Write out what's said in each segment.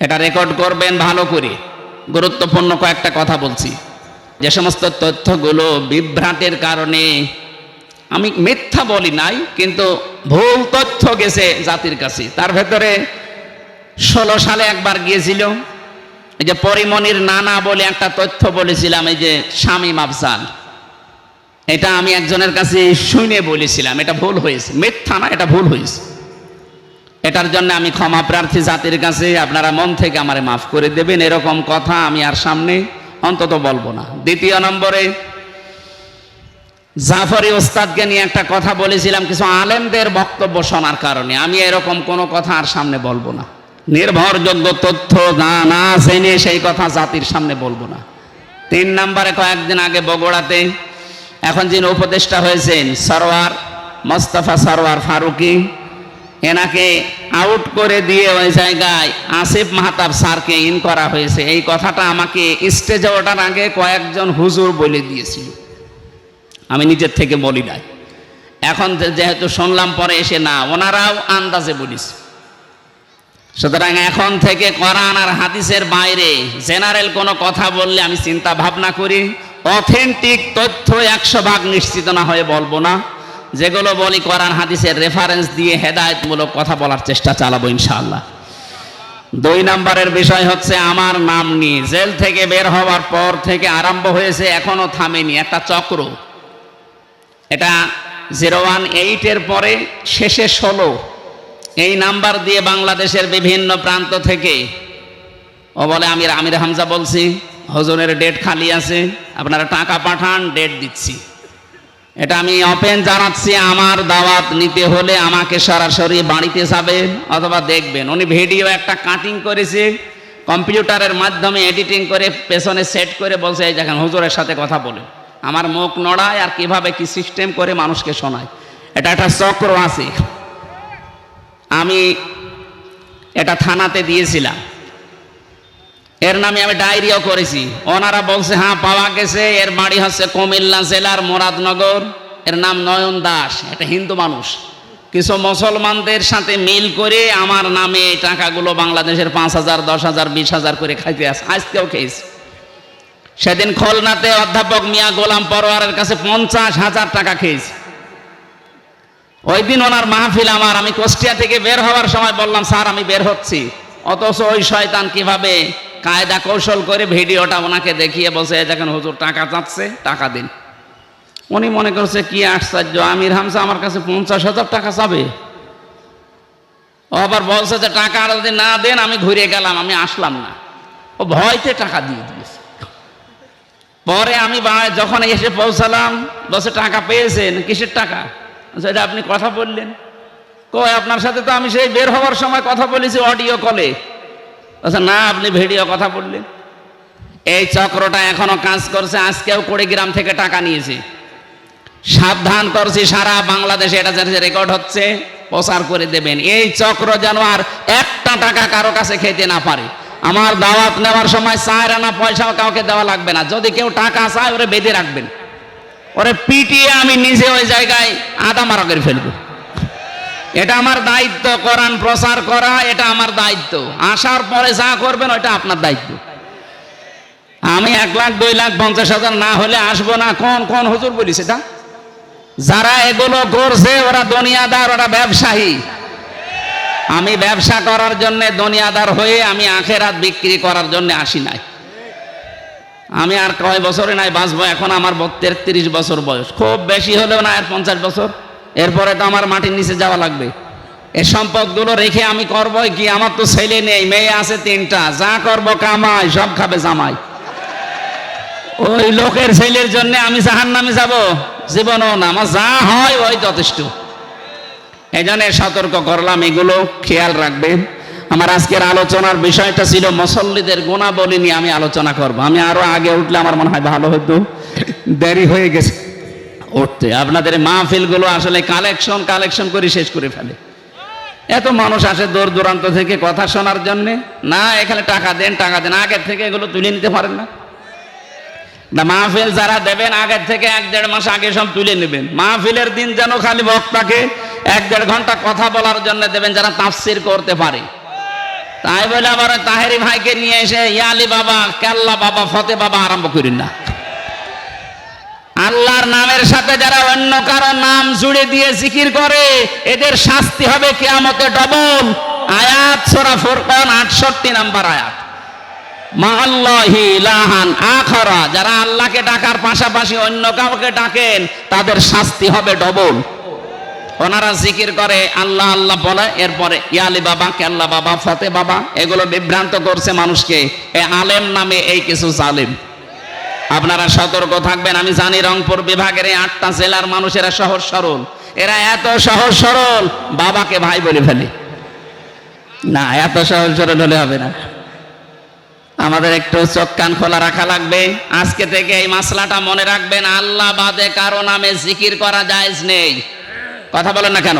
এটা রেকর্ড করবেন ভালো করে। গুরুত্বপূর্ণ কয়েকটা কথা বলছি। যে সমস্ত তথ্যগুলো বিভ্রাটের কারণে আমি মিথ্যা বলি নাই, কিন্তু ভুল তথ্য গেছে জাতির কাছে। তার ভেতরে ষোলো সালে একবার গিয়েছিল এই যে পরিমণির নানা বলে একটা তথ্য বলেছিলাম, এই যে স্বামী আফজাল এটা আমি একজনের কাছে শুনে বলেছিলাম, এটা ভুল হয়েছে। মিথ্যা না, এটা ভুল হয়েছে। এটার জন্য আমি ক্ষমা প্রার্থী জাতির কাছে আপনারা মন থেকে আমারে মাফ করে দেবেন। এরকম কথা আমি আর সামনে অন্তত বলব না। দ্বিতীয় নম্বরে, জাফরি ওস্তাদকে নিয়ে একটা কথা বলেছিলাম, কিছু আলেমদের বক্তব্য শোনার কারণে। আমি এরকম কোনো কথা আর সামনে বলব না। নির্ভরযোগ্য তথ্য না না জেনে সেই কথা জাতির সামনে বলব না। তিন নম্বরে, কয়েকদিন আগে বগুড়াতে এখন যিনি উপদেষ্টা হয়েছেন সরোয়ার মোস্তফা সরোয়ার ফারুকি এনাকে আউট করে দিয়ে ওই জায়গায় আসিফ মাহতাব স্যারকে ইন করা হয়েছে। এই কথাটা আমাকে স্টেজে ওঠার আগে কয়েকজন হুজুর বলে দিয়েছিল। আমি নিজের থেকে বলি নাই। এখন যেহেতু শুনলাম পরে এসে না, ওনারাও আন্দাজে বলিস। সুতরাং এখন থেকে কোরআন আর হাদিসের বাইরে জেনারেল কোনো কথা বললে আমি চিন্তা ভাবনা করি। অথেন্টিক তথ্য একশো ভাগ নিশ্চিত না হয়ে বলব না। যেগুলো বলি কোরআন, হাদিসের রেফারেন্স দিয়ে হেদায়তমূলক কথা বলার চেষ্টা চালাবো ইনশাআল্লাহ। দুই নম্বরের বিষয় হচ্ছে আমার নাম নিয়ে। জেল থেকে বের হওয়ার পর থেকে আরম্ভ হয়েছে, এখনও থামেনি। একটা চক্র। এটা জিরো ওয়ান এইটের পরে শেষে ষোলো। এই নাম্বার দিয়ে বাংলাদেশের বিভিন্ন প্রান্ত থেকে, ও বলে আমি আমির হামজা বলছি হজনের ডেট খালি আছে, আপনারা টাকা পাঠান ডেট দিচ্ছি। এটা আমি ওপেন জানাচ্ছি, আমার দাওয়াত নিতে হলে আমাকে সরাসরি বাড়িতে যাবেন অথবা দেখবেন। উনি ভিডিও একটা কাটিং করেছে, কম্পিউটারের মাধ্যমে এডিটিং করে পেছনে সেট করে বলছে, এই দেখেন, হুজুরের সাথে কথা বলে। আমার মুখ নড়ায় আর কীভাবে কি সিস্টেম করে মানুষকে শোনায়। এটা একটা চক্র আছে। আমি এটা থানাতে দিয়েছিলাম। এর নামে আমি ডায়েরিও করেছি। ওনারা বলছে হ্যাঁ পাওয়া গেছে। এর বাড়ি হচ্ছে কুমিল্লা জেলার মোরাদনগর। এর নাম নয়ন দাস। এটা হিন্দু মানুষ। কিছু মুসলমানদের সাথে মিল করে আমার নামে এই টাকাগুলো বাংলাদেশের পাঁচ হাজার, দশ হাজার, বিশ হাজার করে খাইতে আসে। আজকেও খেয়েছে। সেদিন খুলনাতে অধ্যাপক মিয়া গোলাম পরোয়ারের কাছে পঞ্চাশ হাজার টাকা খেয়েছে। ওই দিন ওনার মাহফিল আমার। আমি কুষ্টিয়া থেকে বের হওয়ার সময় বললাম, স্যার, আমি বের হচ্ছি। অথচ ওই শয়তান কীভাবে কায়দা কৌশল করে ভিডিওটা ওনাকে দেখিয়ে বসে "এই দেখেন হুজুর, টাকা চাচ্ছে টাকা দিন। উনি মনে করছে, কি আশ্চর্য, আমির হামসা আমার কাছে পঞ্চাশ হাজার টাকা চাবে। ও আবার বলছে যে, টাকা আর যদি না দেন, আমি ঘুরে গেলাম, আমি আসলাম না। ও ভয়তে টাকা দিয়ে দিয়েছে। পরে আমি যখন এসে পৌঁছালাম বসে টাকা পেয়েছেন? কিসের টাকা? এটা আপনি কথা বললেন। কয়, আপনার সাথে তো আমি সেই বের হওয়ার সময় কথা বলেছি অডিও কলে। বলছে না, আপনি ভিডিও কথা বললেন। এই চক্রটা এখনও কাজ করছে, আজকেও কুড়িগ্রাম থেকে টাকা নিয়েছে। সাবধান করছি, সারা বাংলাদেশে এটা যাতে রেকর্ড হচ্ছে, প্রচার করে দেবেন। এই চক্র যেন আর একটা টাকা কারও কাছে খেতে না পারে। আমার দাওয়াত নেওয়ার সময় চার আনা পয়সাও কাউকে দেওয়া লাগবে না। যদি কেউ টাকা চায়, ওরে বেঁধে রাখবেন। ওরে পিটিয়ে আমি নিজে ওই জায়গায় আদা মারা করে ফেলব। এটা আমার দায়িত্ব, কোরআন প্রচার করা, এটা আমার দায়িত্ব। আসার পরে যা করবেন ওটা আপনার দায়িত্ব। আমি এক লাখ, দুই লাখ, পঞ্চাশ হাজার না হলে আসব না। কোন কোন হুজুর বলিস এটা? যারা এগুলো করছে, ওরা দুনিয়াদার, ওরা ব্যবসায়ী। আমি ব্যবসা করার জন্য দুনিয়াদার হয়ে আমি আখেরাত বিক্রি করার জন্য আসি নাই। আমি আর কয় বছরে নাই বাঁচবো? এখন আমার তেত্রিশ বছর বয়স। খুব বেশি হলেও না, আর পঞ্চাশ বছর? এরপরে তো আমার মাটির নিচে যাওয়া লাগবে। এ সম্পদগুলো রেখে আমি করব কি? আমার তো ছেলে নেই, মেয়ে আছে তিনটা। যা করব কামাই, সব খাবে জামাই। ওই লোকের ছেলের জন্য আমি জাহান নামে যাব? জীবনও না, আমার যা হয় ওই যথেষ্ট। এই জন্য সতর্ক করলাম এগুলো, খেয়াল রাখবেন। আমার আজকের আলোচনার বিষয়টা ছিল মুসল্লিদের গুণাবলী নিয়ে আমি আলোচনা করব। আমি আরও আগে উঠলে আমার মনে হয় ভালো হতো। দেরি হয়ে গেছে। উঠতে আপনাদের মাহফিলগুলো আসলে কালেকশন কালেকশন করে শেষ করে ফেলে। এত মানুষ আসে দূর দূরান্ত থেকে কথা শোনার জন্য। না, এখানে টাকা দেন টাকা দেন। আগের থেকে এগুলো তুলে নিতে পারেন না। মাহফিল যারা দেবেন, আগের থেকে এক দেড় মাস আগে সব তুলে নেবেন। মাহফিলের দিন যেন খালি বক্তাকে এক দেড় ঘণ্টা কথা বলার জন্য দেবেন যারা তাফসির করতে পারে। তাই বলে আবার তাহেরি ভাইকে নিয়ে এসে ইয়ালি বাবা, কেল্লা বাবা, ফতে বাবা আরম্ভ করেন না। আল্লাহর নামের সাথে যারা অন্য কারও নাম জুড়ে দিয়ে জিকির করে, এদের শাস্তি হবে কেয়ামতে ডবল। আয়াত সোরা ফুরকান আটষট্টি নাম্বার আয়াত। মাল্লাহি আখরা, যারা আল্লাহকে ডাকার পাশাপাশি অন্য কাউকে ডাকেন, তাদের শাস্তি হবে ডবল। ওনারা জিকির করে, আল্লাহ আল্লাহ বলে, এরপরে ইয়ালি বাবা কেল্লা বাবা, ফতে বাবা, এগুলো বিভ্রান্ত করছে মানুষকে। এ আলেম নামে এই কিছু জালেম। আপনারা সতর্ক থাকবেন, আমি জানি রংপুর বিভাগের এই আটটা জেলার মানুষেরা সহজ সরল। এরা এত সহজ সরল, বাবাকে ভাই বলে ফেলে। না, এত সহজ সরল হলে হবে না। আমাদের একটু চোখ কান খোলা রাখা লাগবে। আজকে থেকে এই মাসলাটা মনে রাখবেন, আল্লাহ বাদে কারও নামে জিকির করা জায়েজ নেই। কথা বলেন না কেন?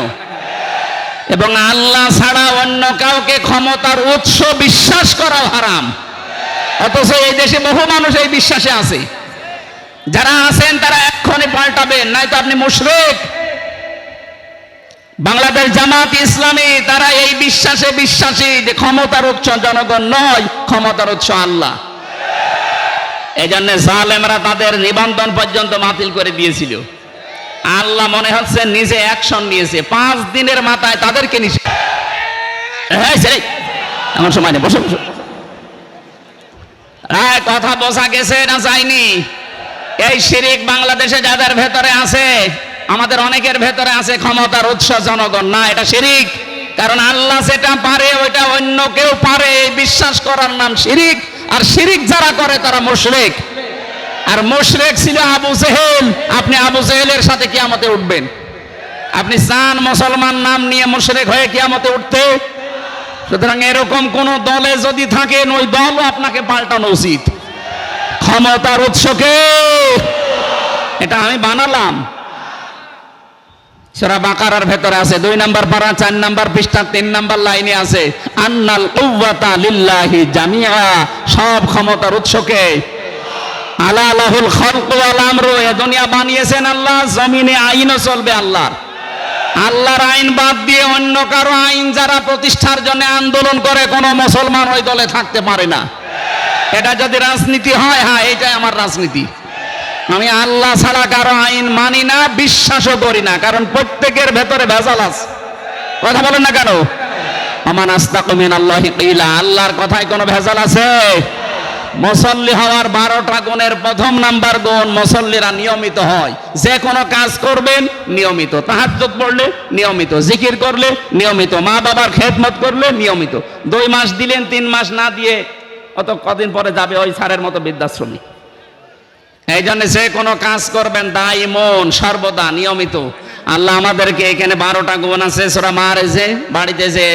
এবং আল্লাহ ছাড়া অন্য কাউকে ক্ষমতার উৎস বিশ্বাস করা হারাম। অথচ এই দেশে বহু মানুষ এই বিশ্বাসে আছে। যারা আছেন তারা এক্ষণে পাল্টাবেন নয়তো আপনি মুশরিক। বাংলাদেশ জামাত ইসলামী তারা এই বিশ্বাসে বিশ্বাসী যে ক্ষমতার উৎস জনগণ নয় ক্ষমতার উৎস আল্লাহ। এই জন্য জালেমরা তাদের নিবন্ধন পর্যন্ত বাতিল করে দিয়েছিল। আল্লাহ মনে হচ্ছে নিজে অ্যাকশন নিয়েছে পাঁচ দিনের মাথায় তাদেরকে নিষেধ ছেলে, এমন সময় নেই বসো বসো। হ্যাঁ কথা বোঝা গেছে না যায়নি? এই শিরিক বাংলাদেশে যাদের ভেতরে আছে, আমাদের অনেকের ভেতরে আছে ক্ষমতার উৎস জনগণ। না, এটা শিরিক। কারণ আল্লাহ যেটা পারে, ওইটা অন্য কেউ পারে। বিশ্বাস করার নাম শিরিক। আর শিরিক যারা করে, তারা মুশরিক। আর মুশরিক ছিল আবু জেহেল। আপনি আবু জেহেলের সাথে কিয়ামতে উঠবেন। আপনি চান মুসলমান নাম নিয়ে মুশরিক হয়ে কিয়ামতে উঠতে? সুতরাং এরকম কোন দলে যদি থাকেন, ওই দলও আপনাকে পাল্টানো উচিত। ক্ষমতার উৎসকে এটা আমি বানালাম। সেরা বাকারার ভেতরে আছে, দুই নাম্বার পারা, চার নাম্বার পৃষ্ঠা, তিন নাম্বার লাইনে আছে, আন্নাল কুওয়াতা লিল্লাহি জামিআ। সব ক্ষমতার উৎসকে আলা আলাহুল খালকু ওয়াল আমরু। এ দুনিয়া বানিয়েছেন আল্লাহ, জমিনে আইনও চলবে আল্লাহর। আল্লাহর আইন বাদ দিয়ে অন্য কারও আইন যারা প্রতিষ্ঠার জন্য আন্দোলন করে, কোনো মুসলমান ওই দলে থাকতে পারে না। এটা যদি রাজনীতি হয় হ্যাঁ এটাই আমার রাজনীতি। আমি আল্লাহ ছাড়া কারও আইন মানি না, বিশ্বাসও করি না, কারণ প্রত্যেকের ভেতরে ভেজাল আছে। কথা বলেন না কেন? আমার আস্তা কমিন আল্লাহ আল্লাহর কথায় কোনো ভেজাল আছে? মুসল্লি হওয়ার বারোটা গুণের প্রথম নাম্বার গুণ মুসল্লিরা নিয়মিত হয়। যে কোনো কাজ করবেন, নিয়মিত তাহাজ্জুদ পড়লে, নিয়মিত জিকির করলে, নিয়মিত মা বাবার খেদমত করলে, নিয়মিত। দুই মাস দিলেন, তিন মাস না দিয়ে অত কদিন পরে যাবে ওই সারের মতো বৃদ্ধাশ্রমী। এই জন্য যে কোনো কাজ করবেন দায় মন, সর্বদা নিয়মিত। আল্লাহ আমাদেরকে এখানে বারোটা গুণ আছে, সোরা মারে যে, বাড়িতে যে